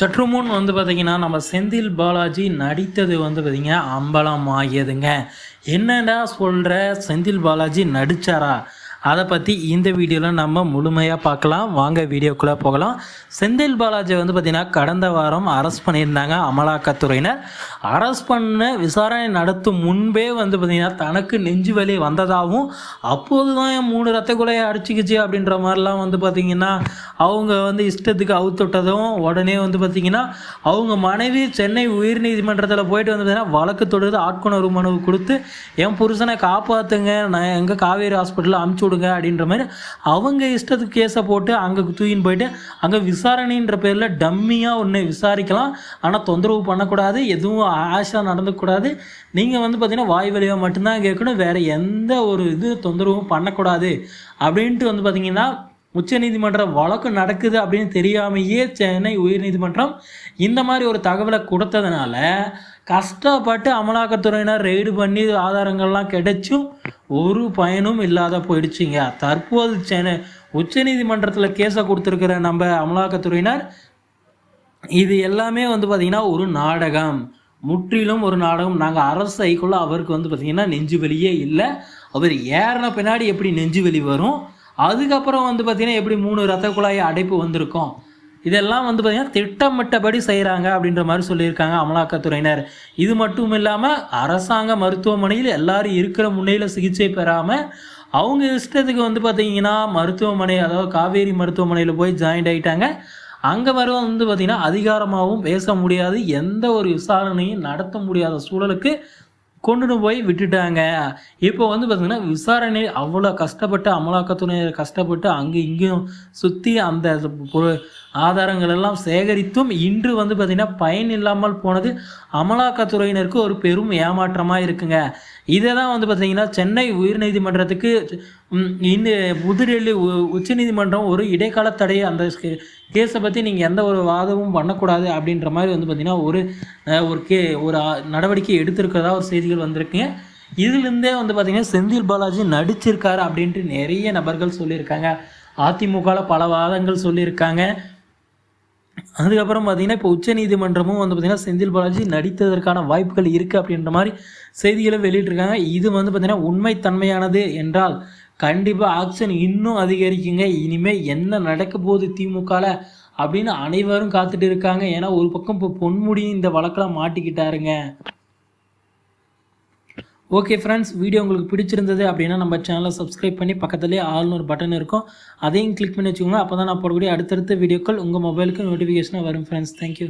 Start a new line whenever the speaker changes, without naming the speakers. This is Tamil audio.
சற்று முன் வந்து பார்த்தீங்கன்னா நம்ம செந்தில் பாலாஜி நடித்தது வந்து பார்த்தீங்கன்னா அம்பலம் ஆகியதுங்க என்னடா சொல்கிற செந்தில் பாலாஜி நடித்தாரா அதை பற்றி இந்த வீடியோவில் நம்ம முழுமையாக பார்க்கலாம். வாங்க வீடியோக்குள்ளே போகலாம். செந்தில் பாலாஜி வந்து பார்த்திங்கன்னா கடந்த வாரம் அரெஸ்ட் பண்ணியிருந்தாங்க அமலாக்கத்துறையினர். அரெஸ்ட் பண்ண விசாரணை நடத்தும் முன்பே வந்து பார்த்திங்கன்னா தனக்கு நெஞ்சு வலி வந்ததாகவும் அப்போது தான் என் மூணு ரத்த குலையை அடிச்சுக்கிச்சு அப்படின்ற மாதிரிலாம் வந்து பார்த்திங்கன்னா அவங்க வந்து இஷ்டத்துக்கு அவுத்துட்டதும் உடனே வந்து பார்த்திங்கன்னா அவங்க மனைவி சென்னை உயர்நீதிமன்றத்தில் போயிட்டு வந்து பார்த்தீங்கன்னா வழக்கு தொடுத்து ஆட்கொணர்வு மனு கொடுத்து என் புருஷனை காப்பாற்றுங்க நான் எங்கள் காவேரி ஹாஸ்பிட்டலில் அமுச்சு விடுங்க அப்படின்ற மாதிரி அவங்க இஷ்டத்துக்கு கேஸை போட்டு அங்கே தூக்கின்னு போயிட்டு அங்கே விசாரணைன்ற பேரில் டம்மியாக ஒன்று விசாரிக்கலாம். ஆனால் தொந்தரவு பண்ணக்கூடாது எதுவும் ஆஷாக நடந்துக்கூடாது. நீங்கள் வந்து பார்த்தீங்கன்னா வாய் வழியாக மட்டும்தான் கேட்கணும் வேறு எந்த ஒரு இது தொந்தரவும் பண்ணக்கூடாது. அப்படின்ட்டு வந்து பார்த்தீங்கன்னா உச்சநீதிமன்ற வழக்கு நடக்குது அப்படின்னு தெரியாமையே சென்னை உயர்நீதிமன்றம் இந்த மாதிரி ஒரு தகவலை கொடுத்ததுனால கஷ்டப்பட்டு அமலாக்கத்துறையினர் ரெய்டு பண்ணி ஆதாரங்கள்லாம் கிடைச்சும் ஒரு பயனும் இல்லாத போயிடுச்சுங்க. தற்போது சென்னை உச்சநீதிமன்றத்தில் கேஸை கொடுத்துருக்கிற நம்ம அமலாக்கத்துறையினர் இது எல்லாமே வந்து பார்த்திங்கன்னா ஒரு நாடகம். முற்றிலும் ஒரு நாடகம். நாங்கள் அரசு ஐக்குள்ளே அவருக்கு வந்து பார்த்திங்கன்னா நெஞ்சு வலியே இல்லை. அவர் ஏறின பின்னாடி எப்படி நெஞ்சு வலி வரும்? அதுக்கப்புறம் வந்து பார்த்திங்கன்னா எப்படி மூணு ரத்த குழாய் அடைப்பு வந்திருக்கும்? இதெல்லாம் வந்து பார்த்திங்கன்னா திட்டமிட்டபடி செய்கிறாங்க அப்படின்ற மாதிரி சொல்லியிருக்காங்க அமலாக்கத்துறையினர். இது மட்டும் இல்லாமல் அரசாங்க மருத்துவமனையில் எல்லாரும் இருக்கிற முன்னையில் சிகிச்சை பெறாமல் அவங்க இஷ்டத்துக்கு வந்து பார்த்திங்கன்னா மருத்துவமனை அதாவது காவேரி மருத்துவமனையில் போய் ஜாயின்ட் ஆகிட்டாங்க அங்கே வர வந்து பார்த்திங்கன்னா அதிகாரமாகவும் பேச முடியாது எந்த ஒரு விசாரணையும் நடத்த முடியாத சூழலுக்கு கொண்டுட்டு போய் விட்டுட்டாங்க. இப்போ வந்து பார்த்திங்கன்னா விசாரணை அவ்வளோ கஷ்டப்பட்டு அமலாக்கத்துறையினர் கஷ்டப்பட்டு அங்கே இங்கேயும் சுற்றி அந்த ஆதாரங்கள் எல்லாம் சேகரித்தும் இன்று வந்து பார்த்திங்கன்னா பயன் இல்லாமல் போனது அமலாக்கத்துறையினருக்கு ஒரு பெரும் ஏமாற்றமாக இருக்குங்க. இதை தான் வந்து பார்த்திங்கன்னா சென்னை உயர்நீதிமன்றத்துக்கு இந்த புதுடெல்லி உ- உச்சநீதிமன்றம் ஒரு இடைக்கால தடை அந்த கேஸை பற்றி நீங்கள் எந்த ஒரு வாதமும் பண்ணக்கூடாது அப்படின்ற மாதிரி வந்து பார்த்திங்கன்னா ஒரு ஒரு கே ஒரு நடவடிக்கை எடுத்திருக்கிறதா ஒரு செய்திகள் வந்திருக்குங்க. இதுலேருந்தே வந்து பார்த்திங்கன்னா செந்தில் பாலாஜி நடிச்சிருக்காரு அப்படின்ட்டு நிறைய நபர்கள் சொல்லியிருக்காங்க. அதிமுகவில் பல வாதங்கள் சொல்லியிருக்காங்க. அதுக்கப்புறம் பார்த்தீங்கன்னா இப்போ உச்சநீதிமன்றமும் வந்து பார்த்திங்கன்னா செந்தில் பாலாஜி நடித்ததற்கான வாய்ப்புகள் இருக்குது அப்படின்ற மாதிரி செய்திகளை வெளியிட்டிருக்காங்க. இது வந்து பார்த்திங்கன்னா உண்மைத்தன்மையானது என்றால் கண்டிப்பாக ஆக்ஷன் இன்னும் அதிகரிக்குங்க. இனிமேல் என்ன நடக்க போகுது திமுகவில் அப்படின்னு அனைவரும் காத்துட்டு இருக்காங்க. ஏன்னா ஒரு பக்கம் இப்போ பொன்முடி இந்த வழக்கில் மாட்டிக்கிட்டாருங்க. ஓகே ஃப்ரெண்ட்ஸ் வீடியோ உங்களுக்கு பிடிச்சிருந்தது அப்படின்னா நம்ம சேனலை சப்ஸ்கிரைப் பண்ணி பக்கத்துலேயே ஆள்னு ஒரு பட்டன் இருக்கும். அதையும் கிளிக் பண்ணி வச்சுக்கோங்க. அப்போ தான் நான் போடக்கூடிய அடுத்தடுத்த வீடியோக்கள் உங்கள் மொபைலுக்கு நோட்டிஃபிகேஷனாக வரும் ஃப்ரெண்ட்ஸ் தேங்க்யூ